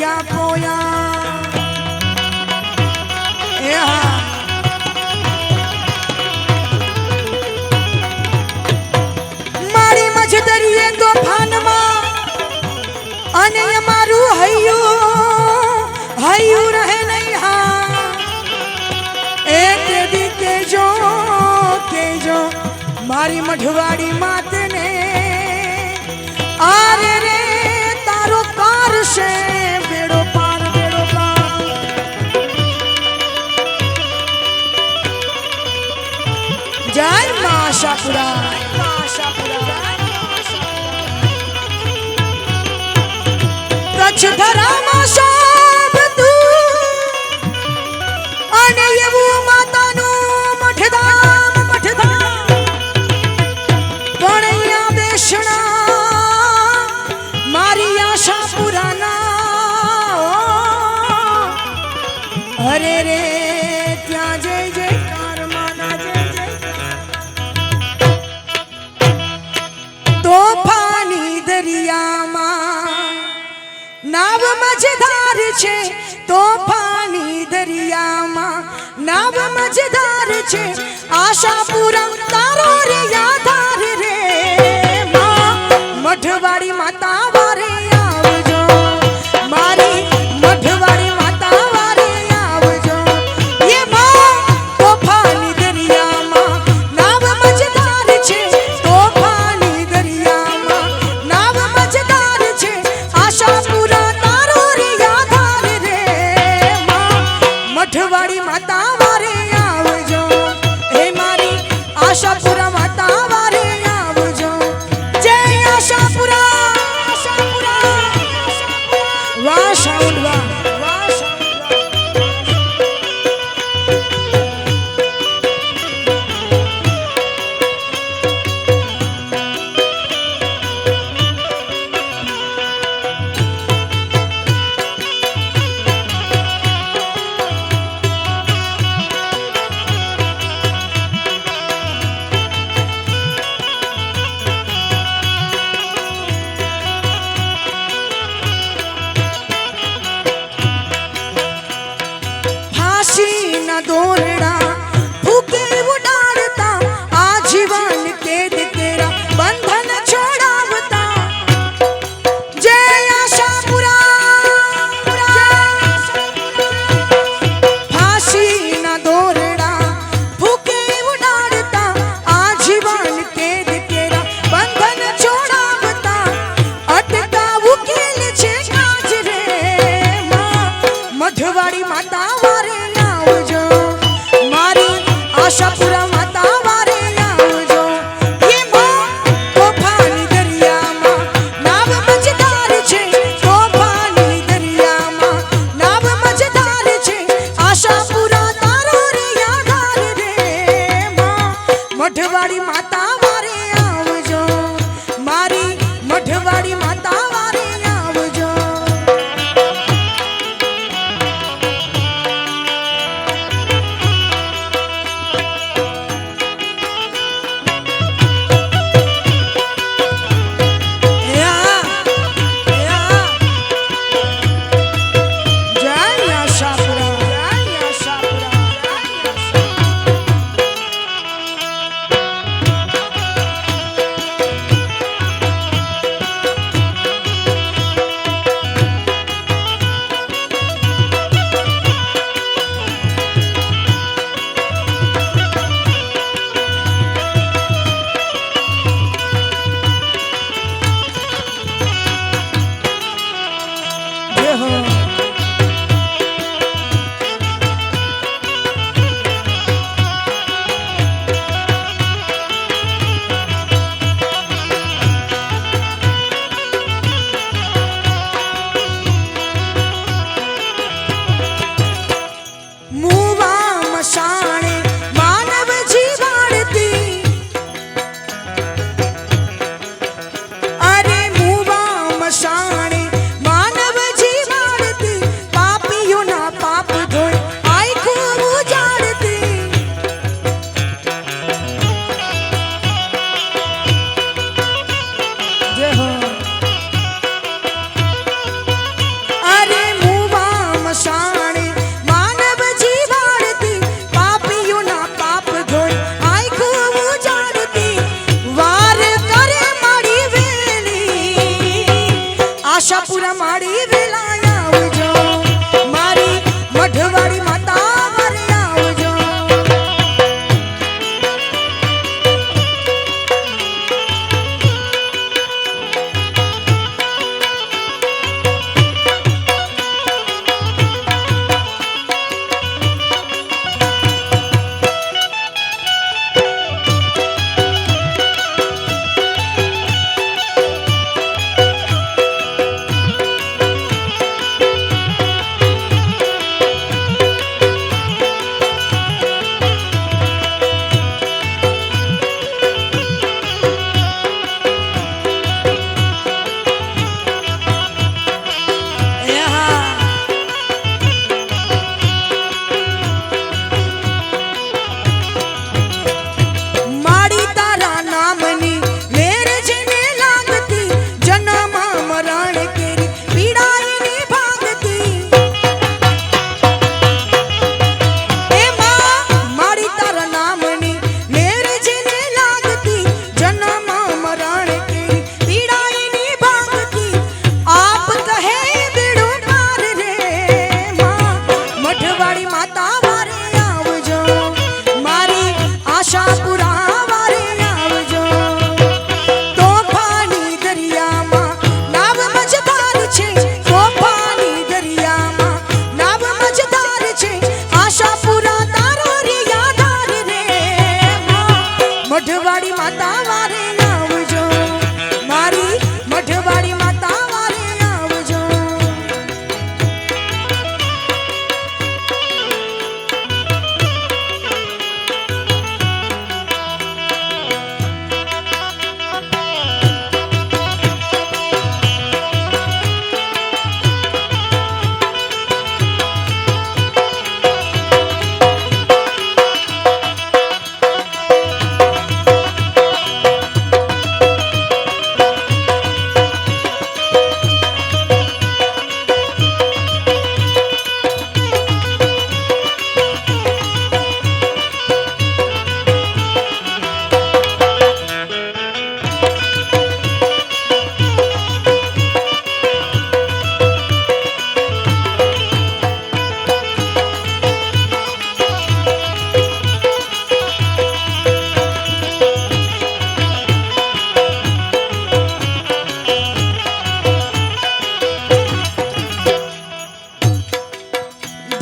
યા કોયા એ હા. મારી મજદરીએ તોફાનમાં અને મારું હૈયું હૈયું રહે નહીં હા. એ કે બી કે જો કે જો મારી મઢવાડીમાં નાવ મજધાર છે, તોફાની દરિયામાં નાવ મજદાર છે, આશા પૂરા તારો રે યાધાર રે. મઠવાડી માતા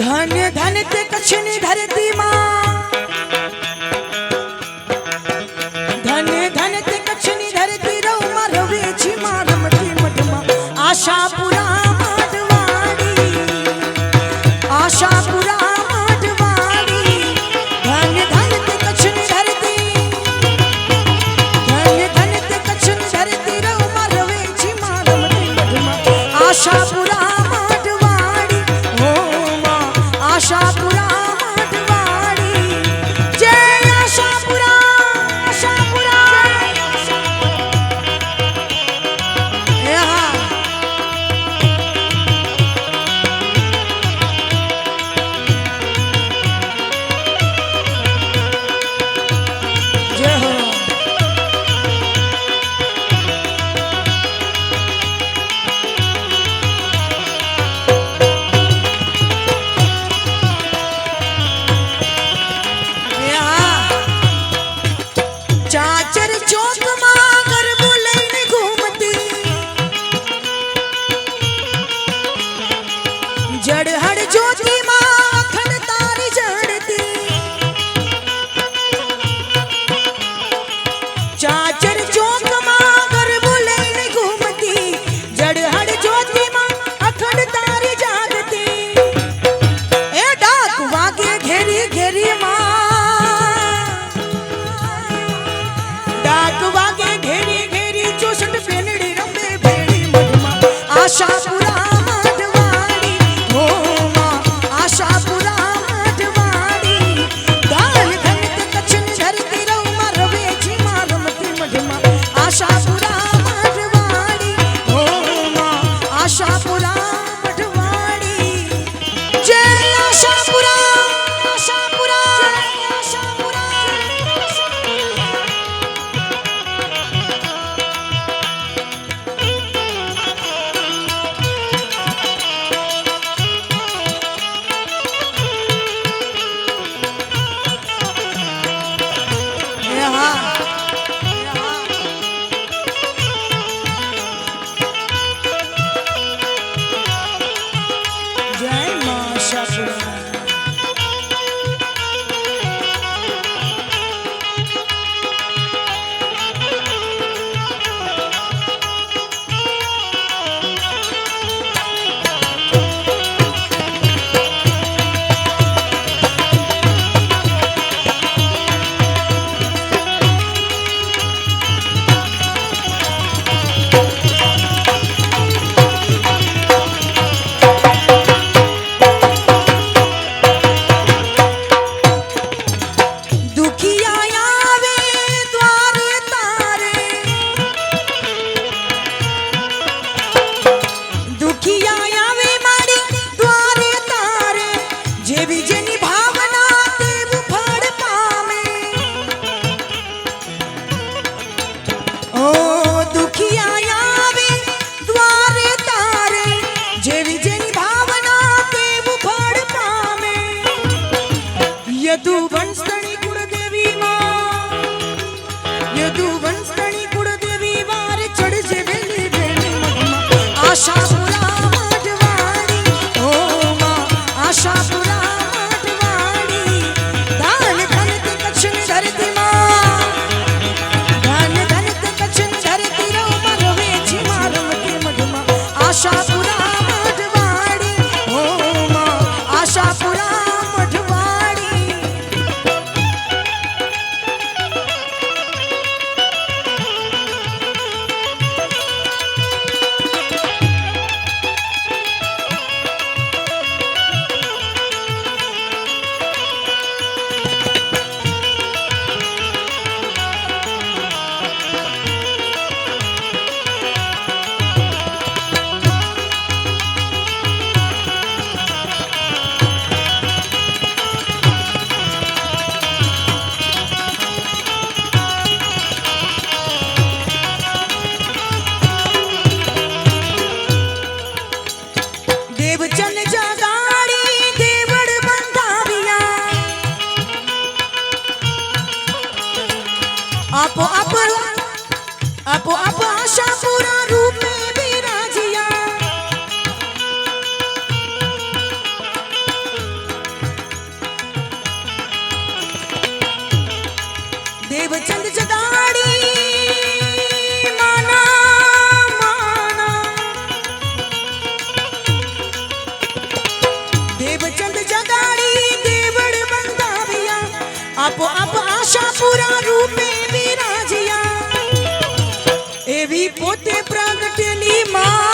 ધન્ય ધન તે કચ્છની ધરતી માં ધન્ય ધન તે કચ્છની ધરતી રવમાં રવે છી માં રમતી મઠમાં આશાપુરા માટવાડી આશાપુરા Shop પોતે પ્રગટેલી માં.